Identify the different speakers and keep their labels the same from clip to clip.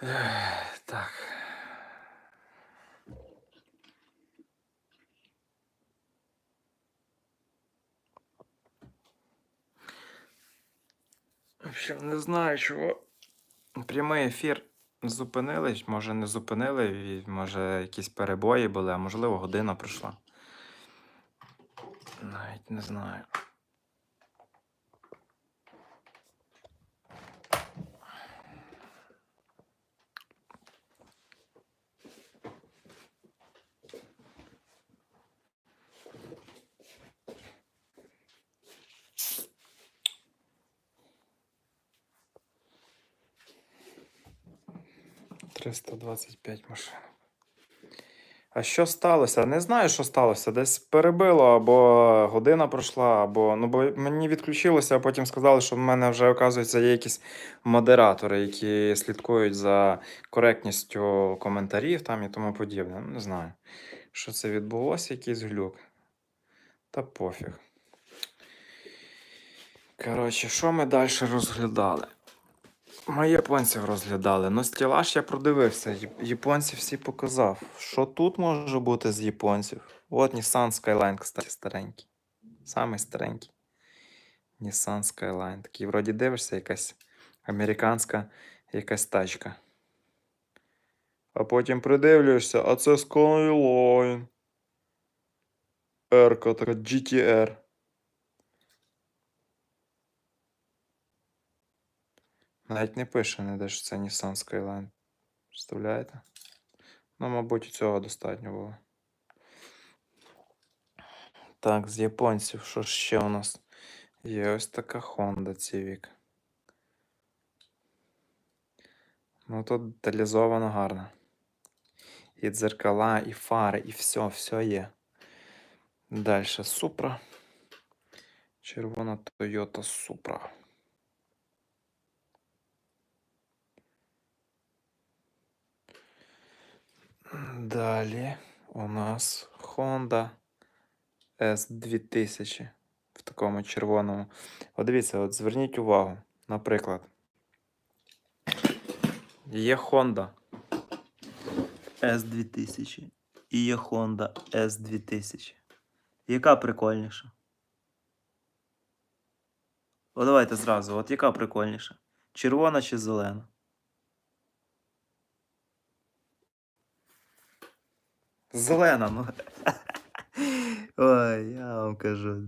Speaker 1: Так. В общем, не знаю, чого. Прямий ефір зупинились, може не зупинили, може якісь перебої були, а можливо година пройшла. Навіть не знаю. Триста двадцять п'ять машин. А що сталося? Не знаю, що сталося. Десь перебило, або година пройшла, або. Ну, бо мені відключилося, а потім сказали, що в мене вже, оказується, є якісь модератори, які слідкують за коректністю коментарів там і тому подібне. Ну, не знаю, що це відбулося, якийсь глюк. Та пофіг. Коротше, що ми далі розглядали? Ми японців розглядали. Ну, стілаж я продивився. Яп- Японці всі показав. Що тут може бути з японців? От Nissan Skyline, кстати, старенький. Самий старенький. Nissan Skyline. Такий, вроді дивишся, якась американська якась тачка. А потім придивлюєшся, а це Skyline. R, така GTR. Навіть не пише ніде, що це Nissan Skyline. Представляєте? Ну, мабуть, цього достатньо було. Так, з японців, що ще у нас? Є ось така Honda Civic. Ну, тут деталізовано гарно. І дзеркала, і фари, і все, все є. Далі Supra. Червона Toyota Supra. Далі у нас Honda S2000 в такому червоному. От дивіться, от зверніть увагу, наприклад. Є Honda S2000 і є Honda S2000. Яка прикольніша? О, давайте зразу, от яка прикольніша? Червона чи зелена? Зелена, ну. Ой, я вам кажу.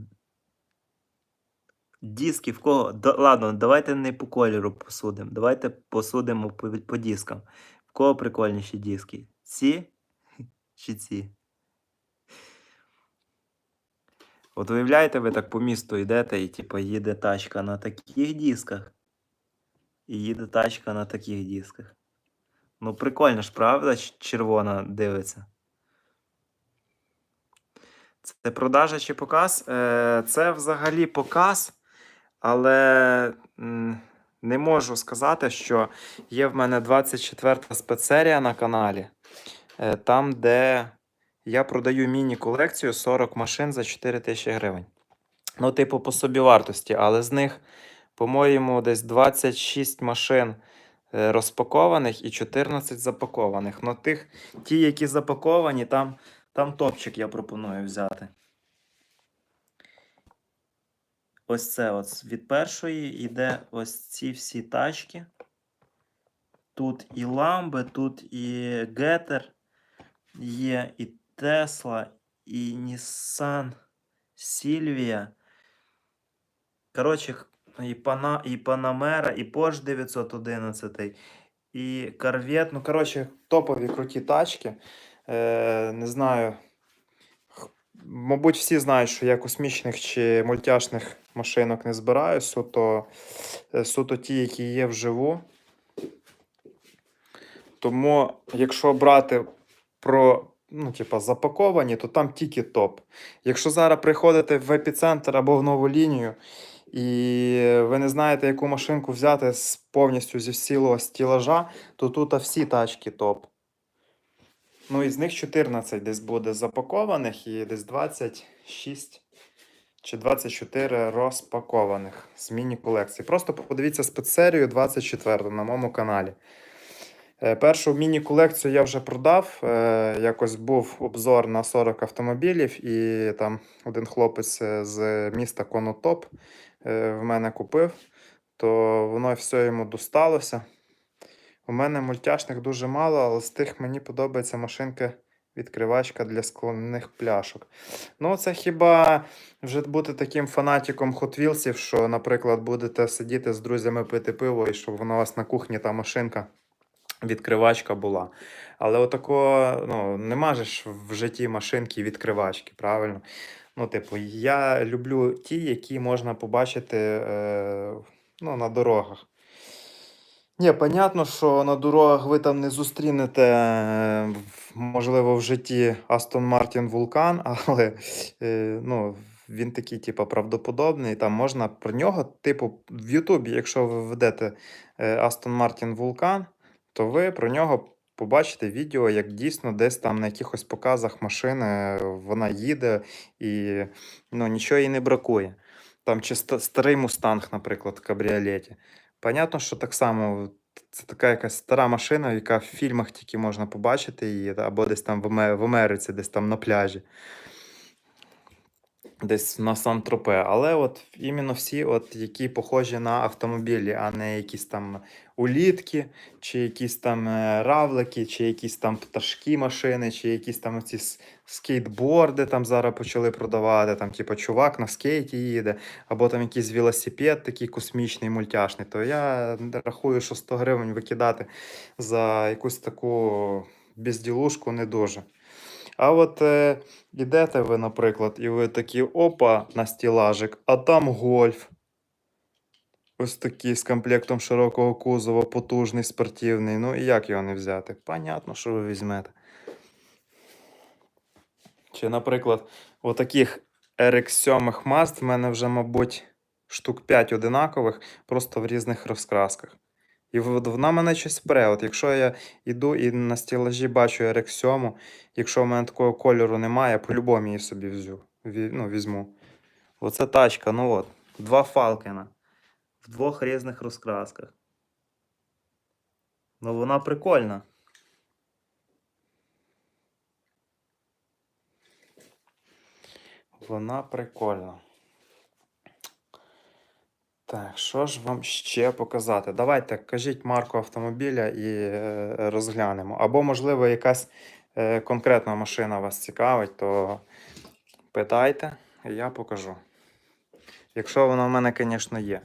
Speaker 1: Диски в кого? Да, ладно, давайте не по кольору посудимо. Давайте посудимо по, по дискам. В кого прикольніші диски? Ці чи ці? От уявляєте, ви так по місту йдете і типу їде тачка на таких дисках. І їде тачка на таких дисках. Ну, прикольно ж, правда? Червона дивиться. Це продажа чи показ? Е, Це взагалі показ, але не можу сказати, що є в мене 24 спецсерія на каналі, е, там, де я продаю міні-колекцію 40 машин за 4 тисячі гривень. Ну, типу, по собівартості, але з них, по-моєму, десь 26 машин е, розпакованих і 14 запакованих. Ну, тих, ті, які запаковані, там, там топчик я пропоную взяти. Ось це от від першої йде ось ці всі тачки. Тут і ламби, тут і Гетер є, і Тесла, і Nissan Silvia. Коротше, і, Пана, і Panamera, і Porsche 911, і Corvette. Ну, коротше, топові круті тачки. Е, не знаю. Мабуть, всі знають, що я космічних чи мультяшних машинок не збираю. Суто, е, суто ті, які є вживу. Тому, якщо брати про ну, типа, запаковані, то там тільки топ. Якщо зараз приходите в епіцентр або в нову лінію, і ви не знаєте, яку машинку взяти з повністю зі всілого стілажа, то тут всі тачки топ. Ну, із них 14 десь буде запакованих і десь 26 чи 24 розпакованих з міні-колекції. Просто подивіться спецсерію 24 на моєму каналі. Е, Першу міні-колекцію я вже продав. Е, Якось був обзор на 40 автомобілів, і там один хлопець е, з міста Конотоп в мене купив, то воно все йому досталося. У мене мультяшних дуже мало, але з тих мені подобається машинка відкривачка для скляних пляшок. Ну, це хіба вже бути таким фанатиком Wheelsів, що, наприклад, будете сидіти з друзями пити пиво, і щоб воно у вас на кухні та машинка відкривачка була. Але отако, ну, нема ж в житті машинки відкривачки, правильно? Ну, типу, я люблю ті, які можна побачити е, ну, на дорогах. Ні, понятно, що на дорогах ви там не зустрінете, е, можливо, в житті Aston Martin Vulcan, але е, ну, він такий, типу, правдоподобний. Там можна про нього, типу, в Ютубі, якщо ви введете е, Aston Martin Vulcan, то ви про нього побачите відео, як дійсно десь там на якихось показах машини вона їде і ну, нічого їй не бракує. Там чи старий мустанг, наприклад, в кабріолеті. Понятно, що так само це така якась стара машина, яка в фільмах тільки можна побачити її, або десь там в Америці, десь там на пляжі, десь на Сан-Тропе. Але от іменно всі, от, які похожі на автомобілі, а не якісь там улітки, чи якісь там е, равлики, чи якісь там пташки машини, чи якісь там ці скейтборди там зараз почали продавати, там, типу, чувак на скейті їде, або там якийсь велосипед такий космічний, мультяшний, то я рахую, що 100 гривень викидати за якусь таку безділушку не дуже. А от е, ідете ви, наприклад, і ви такі опа на стілажик, а там гольф. Ось такий з комплектом широкого кузова, потужний, спортивний. Ну і як його не взяти? Понятно, що ви візьмете. Чи, наприклад, отаких RX7 Mast в мене вже, мабуть, штук 5 одинакових, просто в різних розкрасках. І вона мене щось пре. От якщо я йду і на стілажі бачу RX7, якщо в мене такого кольору немає, я по-любому її собі взю, ну, візьму. Оце тачка, ну от, два Фалкена в двох різних розкрасках. Ну, вона прикольна. Вона прикольна. Так, що ж вам ще показати? Давайте кажіть марку автомобіля і е, розглянемо. Або, можливо, якась е, конкретна машина вас цікавить, то питайте, і я покажу. Якщо вона в мене, звісно, є.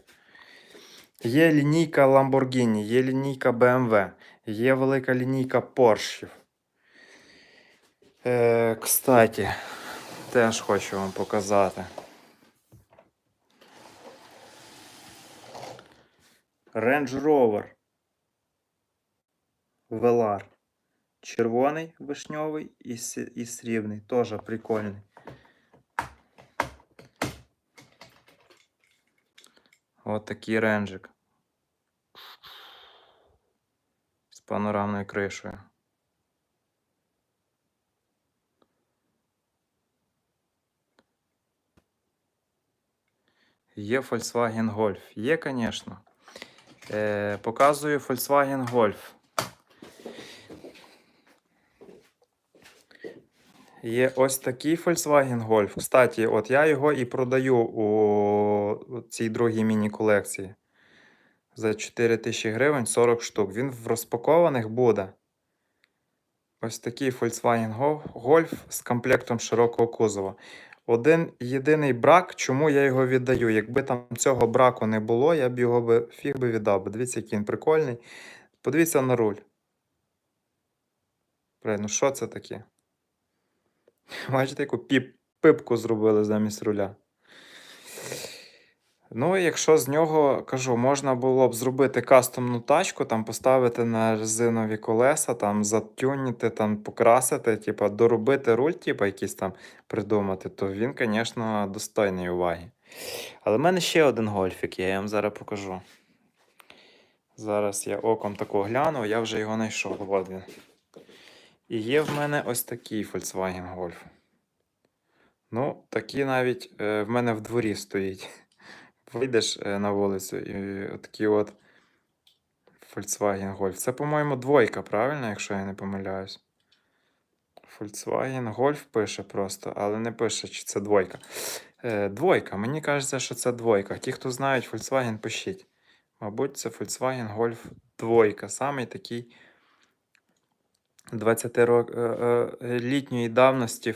Speaker 1: Є лінійка Lamborghini, є лінійка BMW, є велика лінійка Porsche. Е, кстати, теж хочу вам показати. Range Rover. Velar. Червоний вишньовий і, і срібний. Теж прикольний. От такий ренджик. З панорамною кришею. Є Volkswagen Golf. Є, звісно. Е, показую Volkswagen Golf. Є ось такий Volkswagen Golf. Кстати, от я його і продаю у цій другій міні-колекції. За 4 тисячі гривень 40 штук. Він в розпакованих буде. Ось такий Volkswagen Golf з комплектом широкого кузова. Один єдиний брак, чому я його віддаю. Якби там цього браку не було, я б його би, фіг би віддав. Дивіться, який він прикольний. Подивіться на руль. Блин, ну що це таке? Бачите, яку піп, пипку зробили замість руля. Ну, якщо з нього, кажу, можна було б зробити кастомну тачку, там поставити на резинові колеса, там затюніти, там покрасити, типа доробити руль, типа якийсь там придумати, то він, звісно, достойний уваги. Але в мене ще один гольфік, є, я вам зараз покажу. Зараз я оком тако гляну, я вже його знайшов. От він. І є в мене ось такий Volkswagen Golf. Ну, такий навіть е, в мене в дворі стоїть. Вийдеш е, на вулицю і такий от Volkswagen Golf. Це, по-моєму, двойка, правильно, якщо я не помиляюсь. Volkswagen Golf пише просто, але не пише, чи це двойка. Е, двойка. Мені кажеться, що це двойка. Ті, хто знають Volkswagen, пишіть. Мабуть, це Volkswagen Golf двойка. Самий такий 20-літньої давності,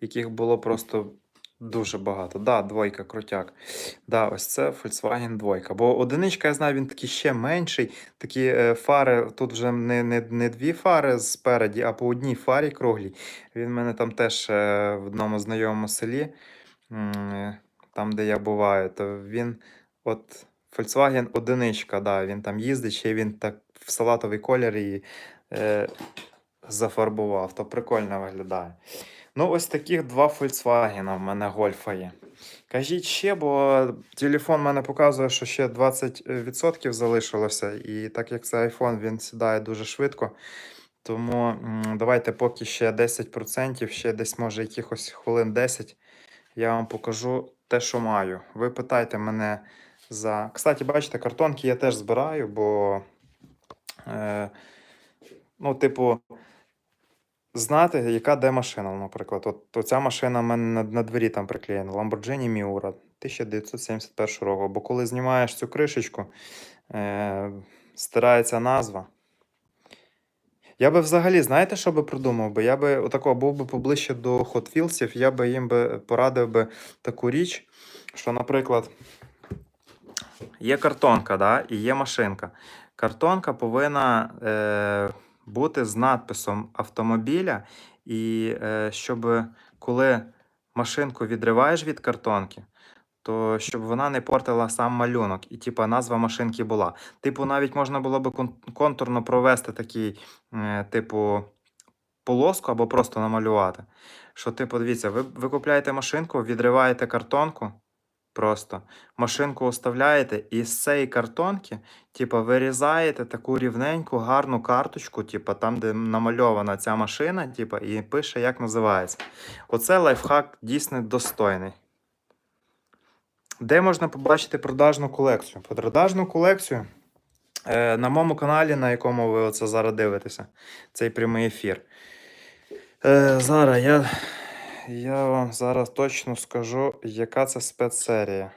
Speaker 1: яких було просто дуже багато. Да, двойка, крутяк. Да, ось це Volkswagen двойка. Бо одиничка, я знаю, він такий ще менший. Такі е, фари, тут вже не, не, не дві фари спереді, а по одній фарі круглій. Він в мене там теж е, в одному знайомому селі, е, там, де я буваю, то він от Volkswagen одиничка, да, він там їздить, ще він так в салатовий колір її е, зафарбував. То прикольно виглядає. Ну, ось таких два Volkswagen в мене гольфа є. Кажіть ще, бо телефон в мене показує, що ще 20% залишилося. І так як це iPhone, він сідає дуже швидко. Тому давайте поки ще 10%, ще десь може якихось хвилин 10, я вам покажу те, що маю. Ви питайте мене за. Кстати, бачите, картонки я теж збираю, бо. Е, ну, типу, знати, яка де машина, наприклад. От оця машина в мене на, на двері там приклеєна. Lamborghini Miura 1971 року. Бо коли знімаєш цю кришечку, е, стирається назва. Я би взагалі, знаєте, що би придумав? би? Я би отако був би поближче до Hot Wheels, я би їм би порадив би таку річ, що, наприклад, є картонка, да, і є машинка. Картонка повинна е, бути з надписом автомобіля, і е, щоб коли машинку відриваєш від картонки, то щоб вона не портила сам малюнок, і типа назва машинки була. Типу, навіть можна було би контурно провести такий, е, типу, полоску або просто намалювати. Що, типу, дивіться, ви, ви купляєте машинку, відриваєте картонку. Просто машинку оставляєте, і з цієї картонки, типу, вирізаєте таку рівненьку, гарну карточку, типу, там, де намальована ця машина, типу, і пише, як називається. Оце лайфхак дійсно достойний. Де можна побачити продажну колекцію? Продажну колекцію е, на моєму каналі, на якому ви оце зараз дивитеся, цей прямий ефір. Е, зараз я, я вам зараз точно скажу, яка це спецсерія.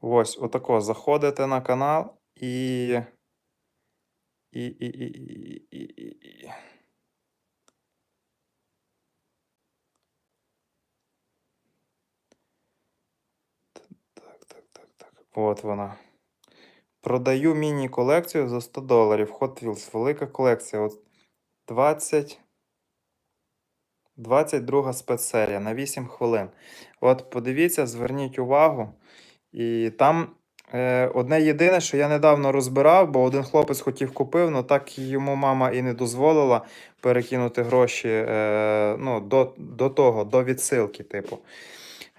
Speaker 1: Ось, отако. Заходите на канал і. І, і, і, і, і, і. Так, так, так, так. От вона. Продаю міні-колекцію за 100 доларів. Hot Wheels. Велика колекція. От 20. 22 спецсерія на 8 хвилин. От подивіться, зверніть увагу. І там е, одне єдине, що я недавно розбирав, бо один хлопець хотів купив, але так йому мама і не дозволила перекинути гроші е, ну, до, до того, до відсилки, типу.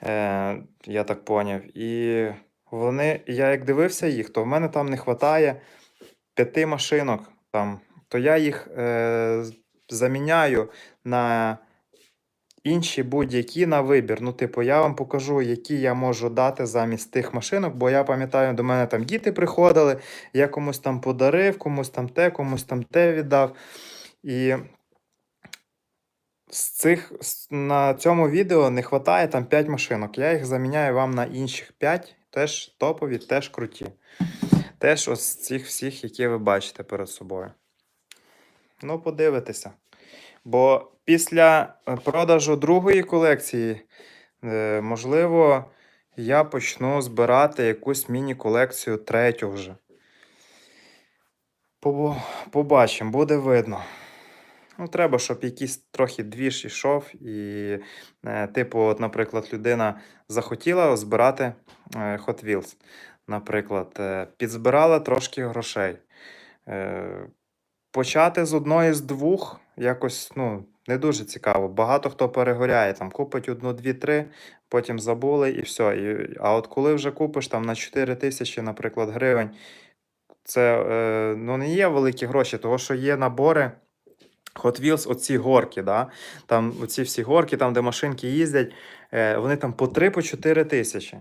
Speaker 1: Е, я так поняв. І вони, я як дивився їх, то в мене там не вистачає п'яти машинок. Там, то я їх е, заміняю на інші будь-які на вибір. Ну, типу, я вам покажу, які я можу дати замість тих машинок, бо я пам'ятаю, до мене там діти приходили, я комусь там подарив, комусь там те, комусь там те віддав. І з цих на цьому відео не вистачає там 5 машинок. Я їх заміняю вам на інших 5, теж топові, теж круті. Теж ось цих всіх, які ви бачите перед собою. Ну, подивитися. Бо після е, продажу другої колекції, е, можливо, я почну збирати якусь міні-колекцію третю вже. Побачимо, буде видно. Ну, треба, щоб якийсь трохи двіж ішов. І, е, типу, от, наприклад, людина захотіла збирати Hot Wheels. Наприклад, підзбирала трошки грошей. Почати з одної з двох якось ну, не дуже цікаво. Багато хто перегоряє, там купить одну, дві, три, потім забули і все. І, а от коли вже купиш там на 4 тисячі, наприклад, гривень, це е, ну, не є великі гроші, тому що є набори. Hot Wheels, оці горки, да? там оці всі горки, там, де машинки їздять, е, вони там по 3 по 4 тисячі.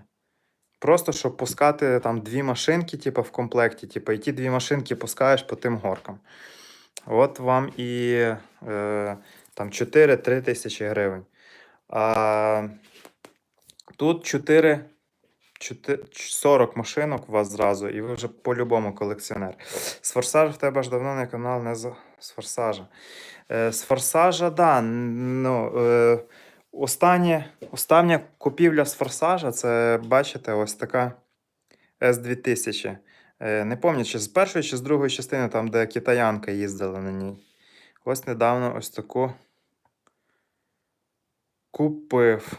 Speaker 1: Просто щоб пускати там дві машинки, типу, в комплекті, типу, і ті дві машинки пускаєш по тим горкам. От вам і е, там 4-3 тисячі гривень. А тут 4, 4, 40 машинок у вас зразу, і ви вже по-любому колекціонер. З форсажа в тебе ж давно не канал, не з, форсажа. Е, з форсажа, да. Ну, е, останнє, остання купівля з форсажа це, бачите, ось така S2000. Е, не пам'ятаю, чи з першої, чи з другої частини, там, де китаянка їздила на ній. Ось недавно ось таку купив.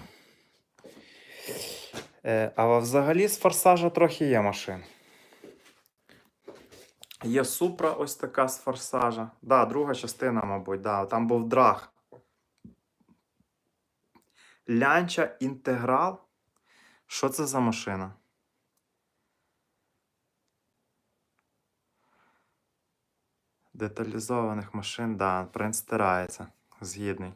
Speaker 1: Е, а взагалі з форсажа трохи є машин. Є Супра ось така з форсажа. Да, друга частина, мабуть, да, там був драг. Лянча інтеграл. Що це за машина? Деталізованих машин, да, принц стирається. Згідний.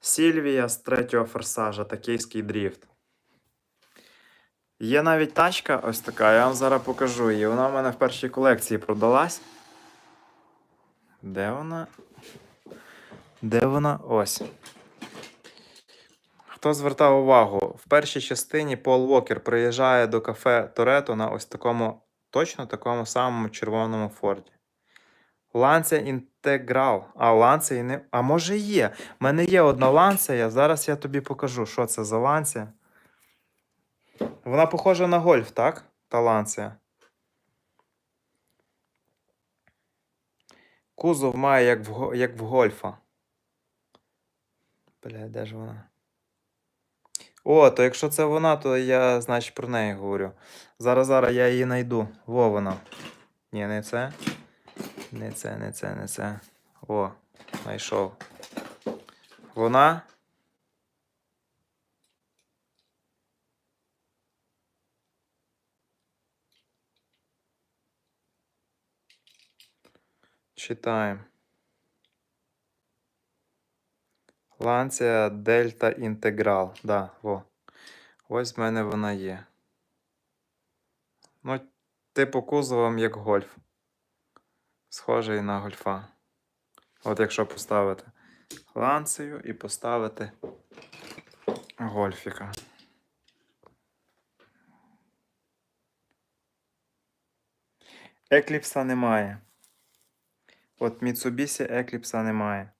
Speaker 1: Сільвія з третього форсажа, токійський дріфт. Є навіть тачка ось така, я вам зараз покажу її. Вона в мене в першій колекції продалась. Де вона? Де вона? Ось. Хто звертав увагу, в першій частині Пол Уокер приїжджає до кафе Торетто на ось такому, точно такому самому червоному Форді. Ланця інтеграл. А ланця і не. А може є. У мене є одна ланця, зараз я тобі покажу, що це за ланця. Вона похожа на гольф, так? Та ланція. Кузов має як в, як в гольфа. Бля, де ж вона? О, то якщо це вона, то я, значить, про неї говорю. Зараз, зараз я її знайду. Во вона. Ні, не це. Не це, не це, не це. О, знайшов. Вона. Читаємо. Ланція Дельта Інтеграл. Да, во. Ось в мене вона є. Ну, типу кузовом як гольф. Схожий на гольфа. От якщо поставити ланцею і поставити гольфіка. Екліпса немає. От Mitsubishi Екліпса немає.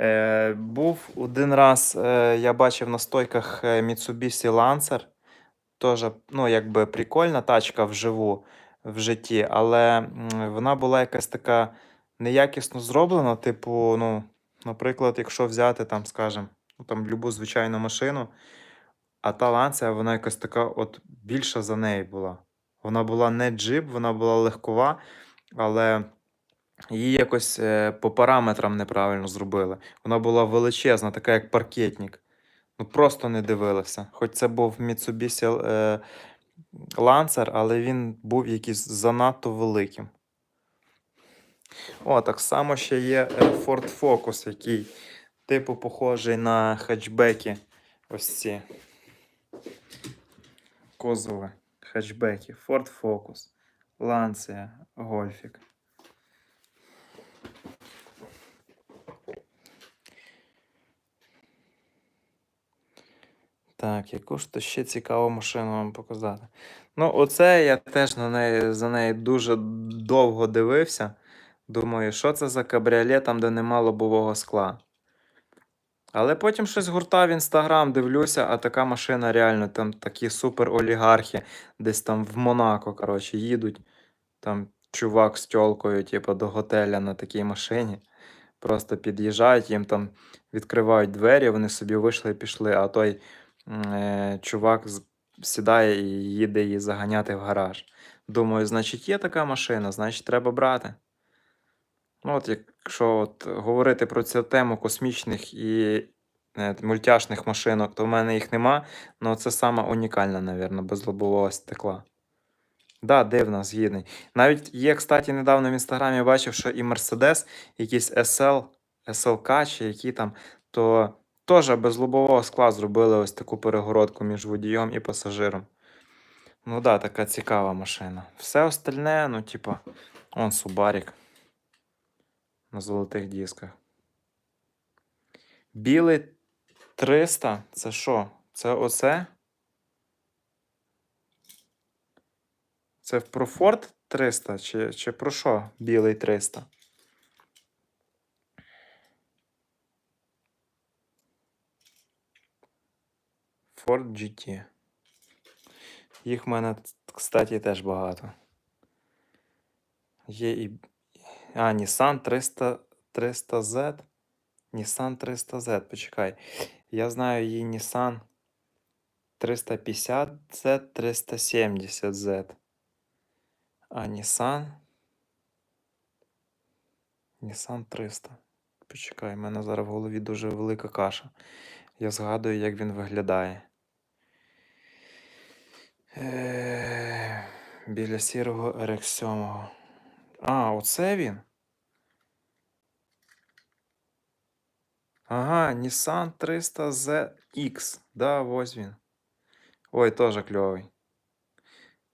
Speaker 1: Е, був один раз, е, я бачив на стойках е, Mitsubishi Lancer. Теж, ну, якби прикольна тачка вживу в житті, але вона була якась така неякісно зроблена. Типу, ну, наприклад, якщо взяти там, скажем, ну, там любу звичайну машину, а та Lancia, вона якась така от більша за неї була. Вона була не джип, вона була легкова, але її якось е, по параметрам неправильно зробили. Вона була величезна, така як паркетник. Ну просто не дивилися. Хоч це був Mitsubishi Lancer, але він був якийсь занадто великим. О, так само ще є е, Ford Focus, який типу похожий на хетчбеки. Ось ці козове Хетчбеки. Ford Focus, Lancia, Гольфік. Так, яку ж то ще цікаву машину вам показати. Ну, оце я теж на неї, за неї дуже довго дивився. Думаю, що це за кабріолет там, де нема лобового скла. Але потім щось гуртав в інстаграм, дивлюся, а така машина реально там такі супер олігархи, десь там в Монако, коротше, їдуть. Там чувак з тьолкою, типу, до готеля на такій машині. Просто під'їжджають, їм там відкривають двері, вони собі вийшли і пішли, а той е, чувак сідає і їде її заганяти в гараж. Думаю, значить, є така машина, значить, треба брати. Ну, от якщо от говорити про цю тему космічних і е, мультяшних машинок, то в мене їх нема. Ну, це сама унікальна, напевно, без лобового стекла. Да, дивно, згідний. Навіть є, кстати, недавно в інстаграмі бачив, що і Mercedes, якийсь SL, SLK чи які там, то теж без лобового скла зробили ось таку перегородку між водієм і пасажиром. Ну да, така цікава машина. Все остальне, ну, типа, он Субарік на золотих дисках. Білий 300 це що? Це оце? Це про Ford 300 чи, чи про що? Білий 300? Ford GT. Їх в мене, кстати, теж багато. Є і. А, Nissan 300, 300Z. Nissan 300Z, почекай. Я знаю її Nissan 350Z, 370Z. А Nissan. Nissan 300. Почекай, в мене зараз в голові дуже велика каша. Я згадую, як він виглядає. Е, Біля сірого RX7. А, оце він. Ага, Nissan 300ZX. Да, ось він. Ой, теж кльовий.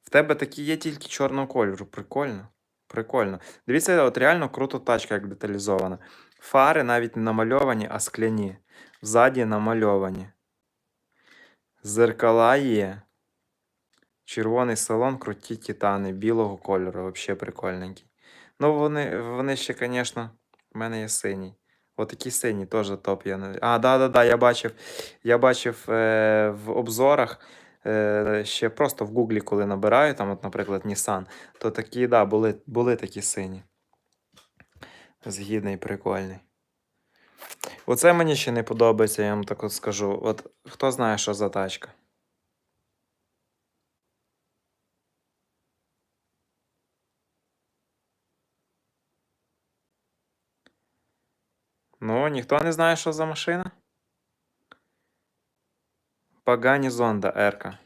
Speaker 1: В тебе такі є тільки чорного кольору. Прикольно. Прикольно. Дивіться, от реально круто тачка, як деталізована. Фари навіть не намальовані, а скляні. Ззаді намальовані. Зеркала є. Червоний салон, круті титани, білого кольору, взагалі прикольненький. Ну, вони, вони ще, звісно, в мене є синій. Отакий синій теж топ. Я... А, да, да, да, я бачив. Я бачив е, в обзорах. Е, ще просто в Гуглі, коли набираю, там, от, наприклад, Nissan, то такі, да, були, були такі сині. Згідний, прикольний. Оце мені ще не подобається, я вам так от скажу. От хто знає, що за тачка? Ну, ніхто не знає, що за машина? Пагані Зонда Ерка.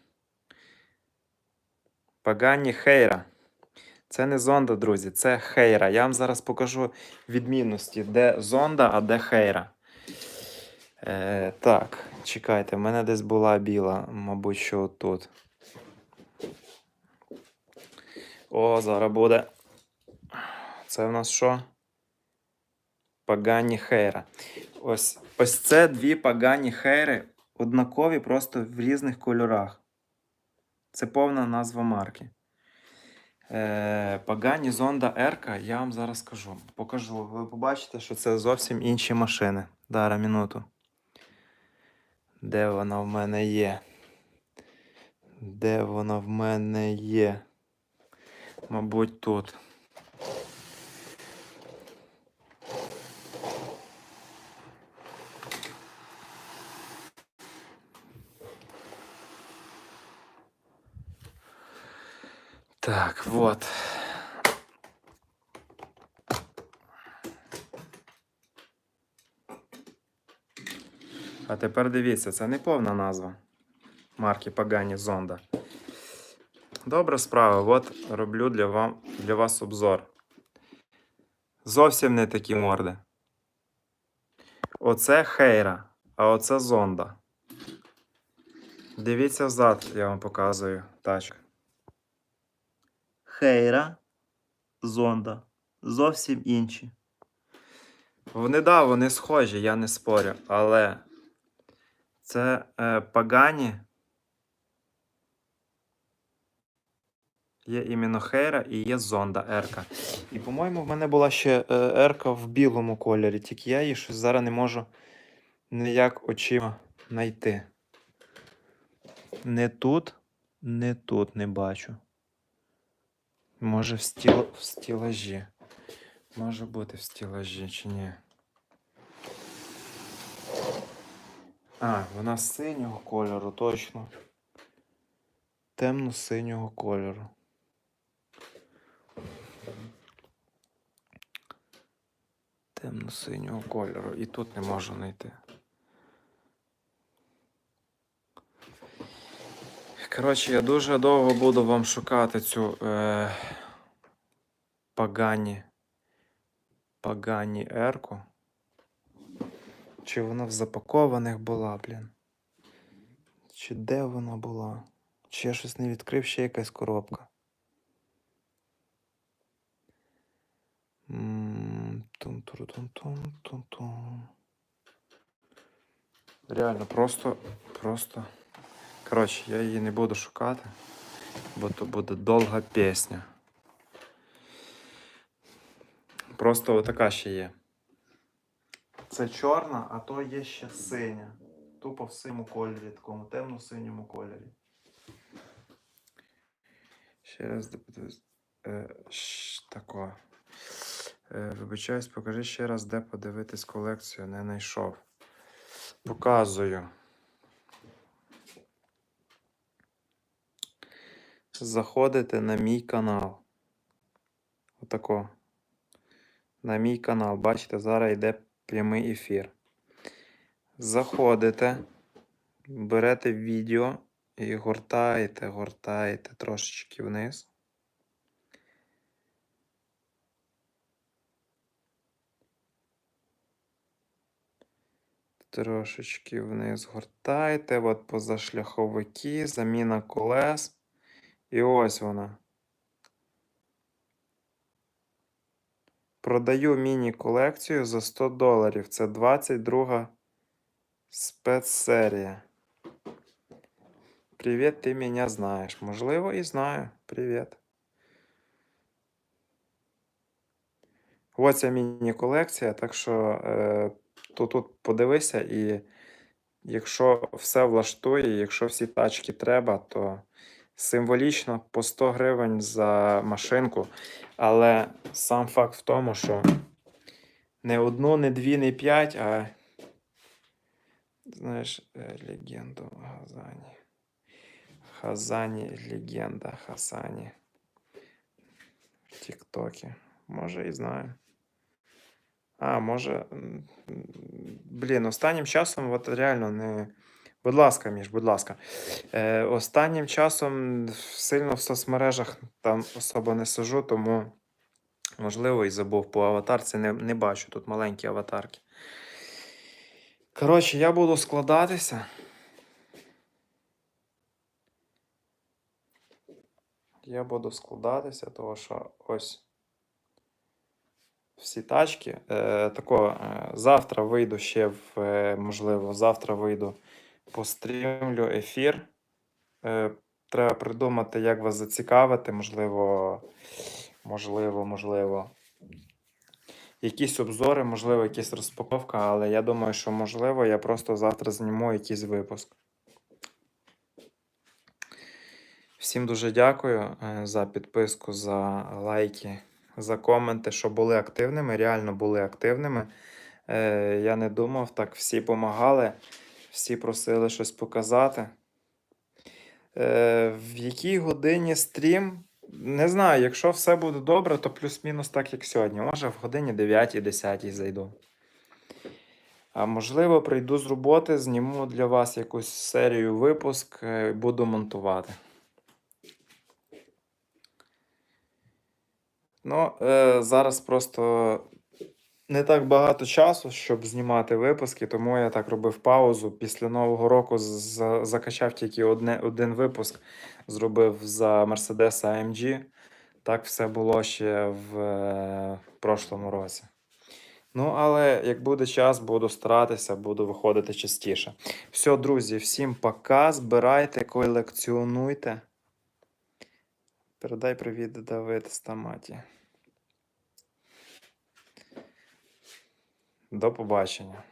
Speaker 1: Пагані Хейра. Це не зонда, друзі, це хейра. Я вам зараз покажу відмінності, де зонда, а де хейра. Е, так, чекайте, в мене десь була біла, мабуть, що тут. О, зараз буде. Це в нас що? Пагані хейра. Ось, ось це дві пагані хейри, однакові просто в різних кольорах. Це повна назва марки. Е, Пагані Зонда Ерка, я вам зараз скажу. Покажу. Ви побачите, що це зовсім інші машини. Дара, минуту. Де вона в мене є? Де вона в мене є? Мабуть, тут. Так, вот. А тепер дивіться, це не повна назва марки Pagani Zonda. Добра справа, от роблю для, вам, для вас обзор. Зовсім не такі морди. Оце Хейра, а оце Зонда. Дивіться взад, я вам показую тачку. Хейра, Зонда. Зовсім інші. Вони, да, вони схожі, я не спорю, але це е, Пагані. Є іменно Хейра і є Зонда Ерка. І, по-моєму, в мене була ще е, Ерка в білому кольорі, тільки я її щось зараз не можу ніяк очима знайти. Не тут, не тут не бачу. Може, в, стіл... в стілажі. Може бути в стілажі чи ні. А, вона синього кольору, точно. Темно-синього кольору. Темно-синього кольору. І тут не можу знайти. Коротше, я дуже довго буду вам шукати цю е, Пагані. Пагані Ерку. Чи вона в запакованих була, блін? Чи де вона була? Чи я щось не відкрив, ще якась коробка. Реально, просто, просто. Коротше, я її не буду шукати, бо то буде довга пісня. Просто отака ще є. Це чорна, а то є ще синя. Тупо в синьому кольорі, такому темно-синьому кольорі. Ще раз подивись. Е, тако. Е, вибачаюсь, покажи ще раз, де подивитись колекцію, не знайшов. Показую. Заходите на мій канал. Отако. На мій канал. Бачите, зараз йде прямий ефір. Заходите, берете відео і гортаєте, гортаєте трошечки вниз. Трошечки вниз гортаєте, от позашляховики, заміна колес. І ось вона. Продаю міні-колекцію за 100 доларів. Це 22 спецсерія. Привіт, ти мене знаєш. Можливо, і знаю. Привіт. Ось ця міні-колекція, так що е, то тут подивися, і якщо все влаштує, якщо всі тачки треба, то символічно по 100 гривень за машинку. Але сам факт в тому, що не одну, не дві, не п'ять, а знаєш, е, легенду Газані. Хазані, легенда Хасані. В Тіктокі. Може і знаю. А, може. Блін, останнім часом, от реально не. Будь ласка, Міш, будь ласка. Е, останнім часом сильно в соцмережах там особо не сижу, тому можливо і забув по аватарці. Не, не бачу тут маленькі аватарки. Коротше, я буду складатися. Я буду складатися, тому що ось всі тачки. Е, тако, е, завтра вийду ще в, е, можливо, завтра вийду, пострімлю ефір. Е, треба придумати, як вас зацікавити, можливо, можливо, можливо. Якісь обзори, можливо, якась розпаковка, але я думаю, що можливо, я просто завтра зніму якийсь випуск. Всім дуже дякую е, за підписку, за лайки, за коменти, що були активними, реально були активними. Е, Я не думав, так всі допомагали, всі просили щось показати. Е, В якій годині стрім? Не знаю, якщо все буде добре, то плюс-мінус так, як сьогодні. Може, в годині 9-10 зайду. А можливо, прийду з роботи, зніму для вас якусь серію випуск, е, буду монтувати. Ну, е, зараз просто не так багато часу, щоб знімати випуски, тому я так робив паузу. Після Нового року за- закачав тільки одне, один випуск, зробив за Mercedes AMG. Так все було ще в е, прошлому році. Ну, але як буде час, буду старатися, буду виходити частіше. Все, друзі, всім пока. Збирайте, колекціонуйте. Передай привіт Давид Стаматі. До побачення.